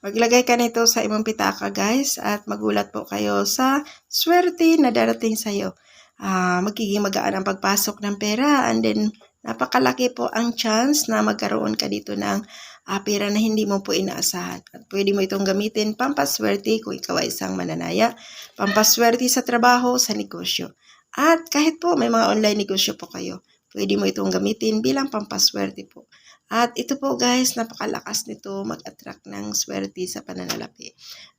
Maglagay ka nito sa imong pitaka guys at magulat po kayo sa swerte na darating sa iyo. Ah, magiging magaan ang pagpasok ng pera and then napakalaki po ang chance na magkaroon ka dito ng ah, pera na hindi mo po inaasahan. At pwede mo itong gamitin pampaswerte kung ikaw ay isang mananaya, pampaswerte sa trabaho, sa negosyo. At kahit po may mga online negosyo po kayo, pwede mo itong gamitin bilang pampaswerte po. At ito po guys, napakalakas nito mag-attract ng swerte sa pananalapi.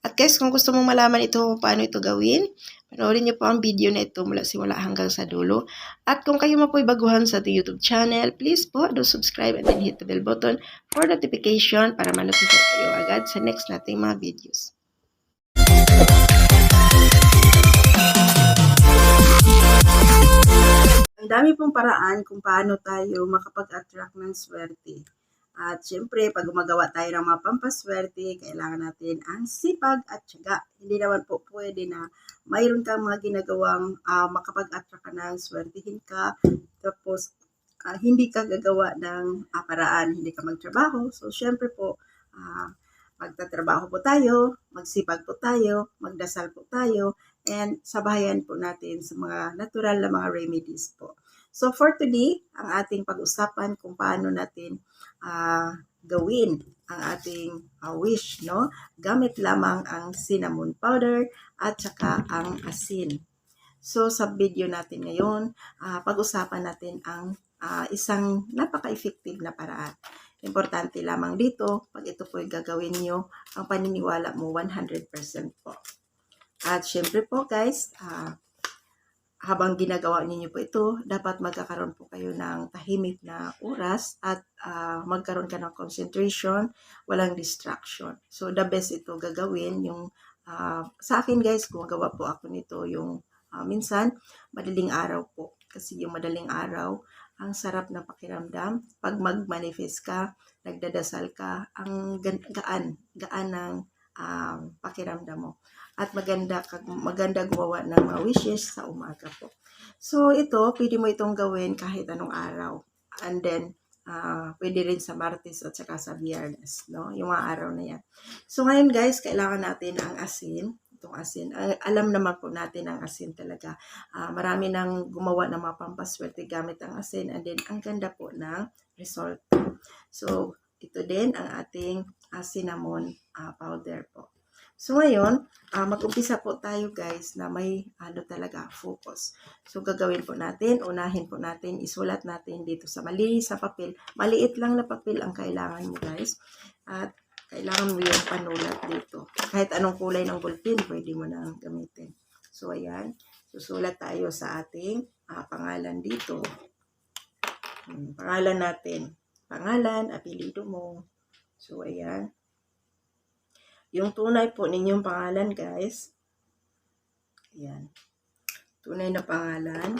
At guys, kung gusto mong malaman ito paano ito gawin, panoorin niyo po ang video na ito mula simula hanggang sa dulo. At kung kayo mo po baguhan sa ating YouTube channel, please po do subscribe and then hit the bell button for notification para ma-notify kayo agad sa next nating mga videos. Ang dami pong paraan kung paano tayo makapag-attract ng swerte. At syempre, pag gumagawa tayo ng mga pampaswerte, kailangan natin ang sipag at syaga. Hindi naman po pwede na mayroon kang mga ginagawang ah, makapag-attract ka ng swertihin ka, tapos ah, hindi ka gagawa ng ah, paraan, hindi ka magtrabaho. So, syempre po, ah, magtatrabaho po tayo, magsipag po tayo, magdasal po tayo, and sabayan po natin sa mga natural na mga remedies po. So for today, ang ating pag-usapan kung paano natin ah, gawin ang ating ah, wish, no? Gamit lamang ang cinnamon powder at saka ang asin. So sa video natin ngayon, ah, pag-usapan natin ang ah, isang napaka-effective na paraan. Importante lamang dito, pag ito po gagawin nyo, ang paniniwala mo 100% po. At syempre po guys, ah, habang ginagawa ninyo po ito, dapat magkakaroon po kayo ng tahimik na oras at ah, magkaroon ka ng concentration, walang distraction. So the best ito gagawin yung ah, sa akin guys, gumagawa po ako nito yung ah, minsan madaling araw po. Kasi yung madaling araw, ang sarap na pakiramdam. Pag mag-manifest ka, nagdadasal ka, ang gaan, gaan ng ah, pakiramdam mo at maganda maganda gumawa ng mga wishes sa umaga po. So ito, pwede mo itong gawin kahit anong araw. And then ah pwede rin sa Martes at saka sa Biyernes, no? Yung mga araw na yan. So ngayon guys, kailangan natin ang asin. Itong asin. Ah, alam naman po natin ang asin talaga. Ah, marami nang gumawa ng mga pampaswerte gamit ang asin and then ang ganda po ng result. So ito din ang ating ah, cinnamon ah, powder po. So ngayon, ah, mag-umpisa po tayo guys na may ano talaga, focus. So gagawin po natin, unahin po natin, isulat natin dito sa mali sa papel. Maliit lang na papel ang kailangan mo guys. At kailangan mo yung panulat dito. Kahit anong kulay ng ballpen, pwede mo na gamitin. So ayan, susulat tayo sa ating ah, pangalan dito. Hmm, pangalan natin. Pangalan, apelido mo. So ayan. Yung tunay po ninyong pangalan, guys. Ayan. Tunay na pangalan.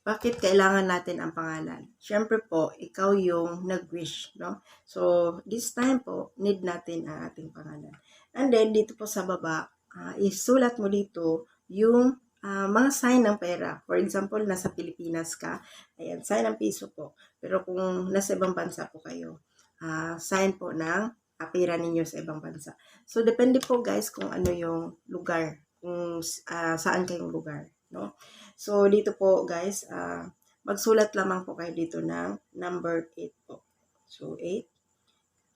Bakit kailangan natin ang pangalan? Siyempre po, ikaw yung nag-wish, no? So, this time po, need natin ang ating pangalan. And then, dito po sa baba, ah, isulat mo dito yung ah, mga sign ng pera. For example, nasa Pilipinas ka, ayan, sign ng piso po. Pero kung nasa ibang bansa po kayo, ah, sign po ng ah, pera ninyo sa ibang bansa. So, depende po guys kung ano yung lugar, kung ah, saan kayong lugar, no? So, dito po guys, ah, magsulat lamang po kayo dito ng number 8 po. So, 8.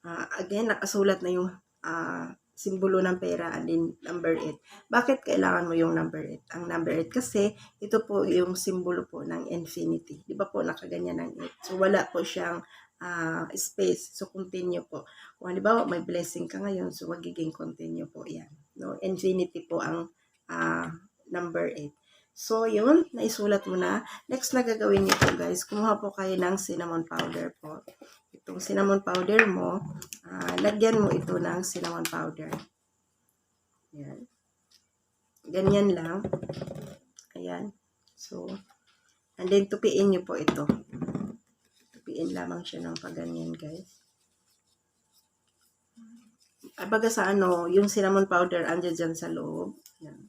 Ah, again, nakasulat na yung ah, simbolo ng pera then number 8. Bakit kailangan mo yung number 8? Ang number 8 kasi ito po yung simbolo po ng infinity. Di ba po nakaganyan ng 8? So, wala po siyang ah, space. So, continue po. Kung halimbawa may blessing ka ngayon, so magiging continue po yan. No? Infinity po ang ah, number 8. So, yun, naisulat mo na. Next na gagawin niyo po guys, kumuha po kayo ng cinnamon powder po. Itong cinnamon powder mo, ah, lagyan mo ito ng cinnamon powder. Yan. Ganyan lang. Ayan. So, and then tupiin niyo po ito. Tupiin lamang siya ng paganyan guys. Abaga sa ano, yung cinnamon powder andyan dyan sa loob. Yan.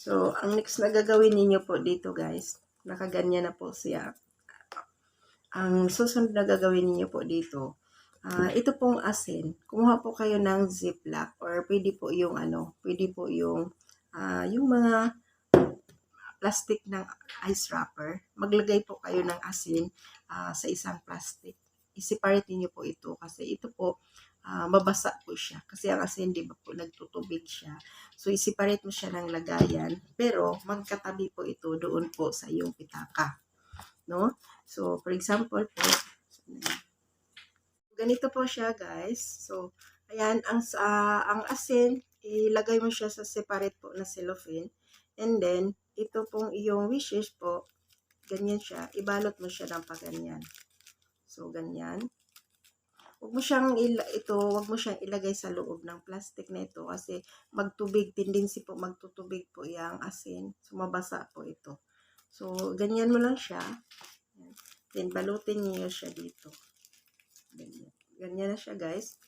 So, ang next na gagawin ninyo po dito guys, nakaganyan na po siya. Ang susunod na gagawin niyo po dito, ah, ito pong asin, kumuha po kayo ng ziplock or pwede po yung ano, pwede po yung ah, yung mga plastic ng ice wrapper. Maglagay po kayo ng asin ah, sa isang plastic. I-separate niyo po ito kasi ito po ah, mabasa po siya. Kasi ang asin, di ba po, nagtutubig siya. So, i-separate mo siya ng lagayan. Pero, magkatabi po ito doon po sa iyong pitaka. No? So, for example po, ganito po siya, guys. So, ayan, ang, sa ang asin, ilagay mo siya sa separate po na cellophane. And then, ito pong iyong wishes po, ganyan siya, ibalot mo siya ng paganyan. So, ganyan. Huwag mo siyang ito, wag mo siyang ilagay sa loob ng plastic na ito kasi magtubig, tendency po magtutubig po yung asin. So, mabasa po ito. So, ganyan mo lang siya. Then, balutin niyo siya dito. Ganyan. Ganyan na siya, guys.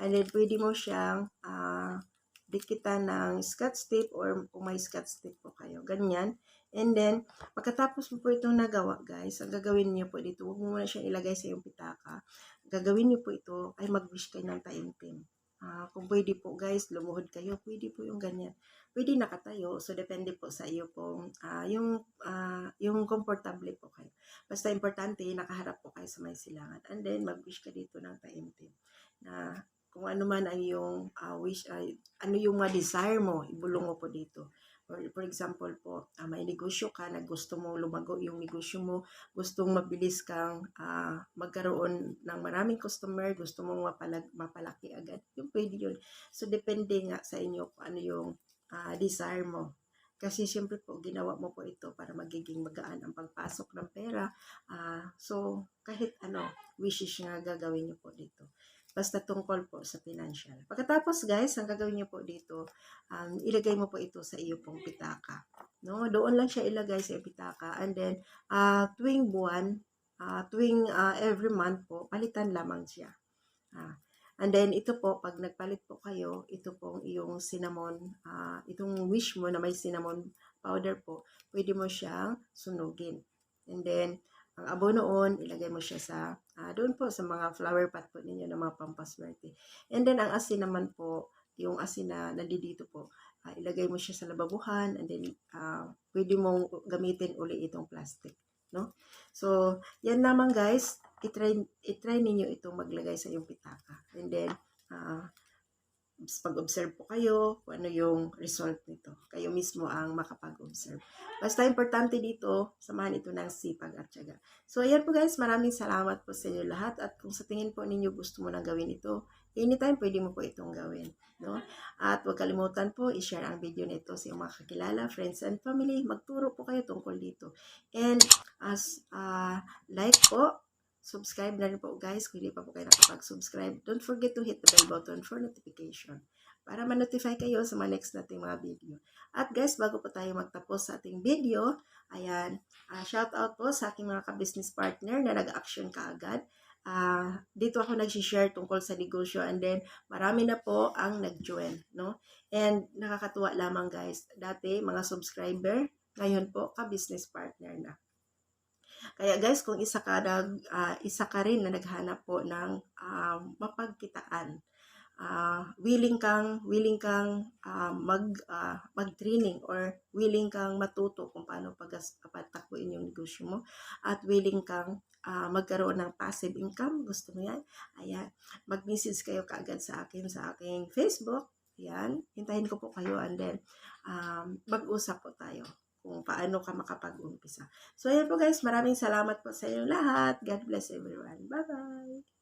And then, pwede mo siyang ah, dikitan ng scotch tape or kung may scotch tape po kayo. Ganyan. And then, pagkatapos mo po itong nagawa, guys, ang gagawin niyo po dito, huwag mo muna siyang ilagay sa iyong pitaka. Gagawin niyo po ito ay mag-wish kayo ng taimtim. Ah, kung pwede po guys, lumuhod kayo, pwede po yung ganyan. Pwede nakatayo, so depende po sa iyo pong ah, yung ah, yung comfortable po kayo. Basta importante, nakaharap po kayo sa may silangan. And then, mag-wish ka dito ng taimtim. Na kung ano man ang iyong ah, wish, ay, ano yung mga desire mo, ibulong mo po dito. For, for example po, ah, may negosyo ka na gusto mo lumago yung negosyo mo, gustong mabilis kang ah, magkaroon ng maraming customer, gusto mong mapalag, mapalaki agad, yung pwede yun. So, depende nga sa inyo kung ano yung ah, desire mo. Kasi siyempre po, ginawa mo po ito para magiging magaan ang pagpasok ng pera. Ah, so, kahit ano, wishes nga gagawin niyo po dito. Basta tungkol po sa financial. Pagkatapos guys, ang gagawin niyo po dito, um, ilagay mo po ito sa iyo pong pitaka. No, doon lang siya ilagay sa pitaka. And then, ah, tuwing buwan, ah, tuwing ah, every month po, palitan lamang siya. Ah, and then, ito po, pag nagpalit po kayo, ito pong iyong cinnamon, ah, itong wish mo na may cinnamon powder po, pwede mo siyang sunugin. And then, ang abo noon, ilagay mo siya sa, ah, doon po sa mga flower pot po ninyo na mga pampaswerte. And then, ang asin naman po, yung asin na nandito po, ah, ilagay mo siya sa lababuhan and then ah, pwede mong gamitin uli itong plastic. No? So, yan naman guys, itry, itry ninyo itong maglagay sa iyong pitaka. And then, ah, pag-observe po kayo kung ano yung result nito. Kayo mismo ang makapag-observe. Basta importante dito, samahan ito ng sipag at tiyaga. So, ayan po guys, maraming salamat po sa inyo lahat. At kung sa tingin po ninyo gusto mo nang gawin ito, anytime pwede mo po itong gawin. No? At huwag kalimutan po, i-share ang video nito sa iyong mga kakilala, friends, and family. Magturo po kayo tungkol dito. And as uh, like po, subscribe na rin po guys kung hindi pa po kayo nakapag-subscribe. Don't forget to hit the bell button for notification para ma-notify kayo sa mga next nating mga video. At guys, bago po tayo magtapos sa ating video, ayan, uh, shout out po sa aking mga ka-business partner na nag-action kaagad. Uh, dito ako nag-share tungkol sa negosyo and then marami na po ang nag-join, no? And nakakatuwa lamang guys, dati mga subscriber, ngayon po ka-business partner na. Kaya guys, kung isa ka nag ah, isa ka rin na naghanap po ng ah, mapagkitaan, ah, willing kang willing kang ah, mag ah, mag-training or willing kang matuto kung paano patakbuhin yung negosyo mo at willing kang ah, magkaroon ng passive income, gusto mo yan? Ayan, mag-message kayo kaagad sa akin sa aking Facebook. Ayan, hintayin ko po kayo and then um, mag-usap po tayo kung paano ka makapag-umpisa. So, ayan po guys, maraming salamat po sa inyo lahat. God bless everyone. Bye-bye!